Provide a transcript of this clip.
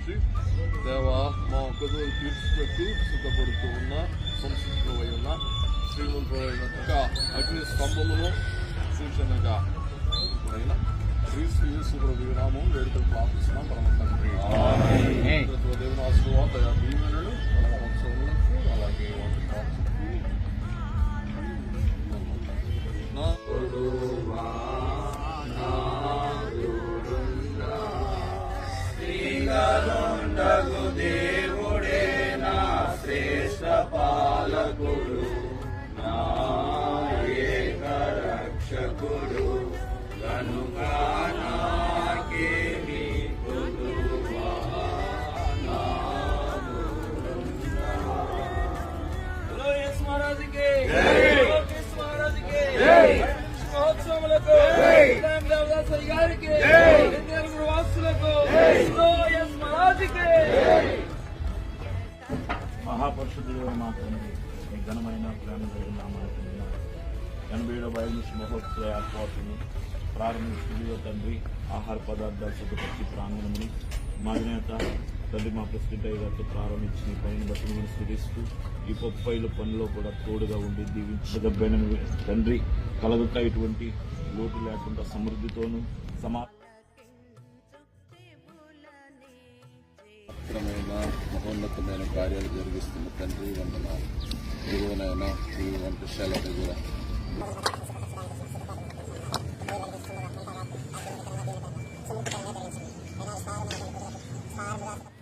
నుంచి. దేవా మా కొదువులు తీర్చిపెట్టు సిద్ధపడుతూ ఉన్న సంసిద్ధమై ఉన్న శ్రీమంతుడైన అగ్ని స్తంభమును సూచనగా. శ్రీ శ్రీ యేసు ప్రభు వేడుకలు ప్రార్థిస్తున్నాం పరమ హలో యేసు మహారాజుకి. హలో క్రీస్తు మహారాజుకి. మహోత్సవములకు దేవదాసరి గారికి వాసులకు మహారాజుకి. మహాపరిశుద్ధుడు మా తండ్రి మీ ఘనమైన ప్రేమ నామానికి ఎనభై ఏడవ బయలుసి మహోత్సవ ఏర్పాటును ప్రారంభించుకుందిగా తండ్రి ఆహార పదార్థాలు శుద్ధపరిచి ప్రాంగణముని మా అధినేత తండ్రి మా ప్రెసిడెంట్ అయ్యేగారితో ప్రారంభించి పైన బట్టి మనం స్థిరిస్తూ ఈ పొప్పైల పనిలో కూడా తోడుగా ఉండి దీవించదబ్బైన తండ్రి కలగక ఇటువంటి లోటు లేకుండా సమృద్ధితోనూ సమా మహోన్నతమైన కార్యాలు జరిగిస్తున్న తండ్రి వందన గురువునైనా ఈ వంటశాల కూడా Thank you.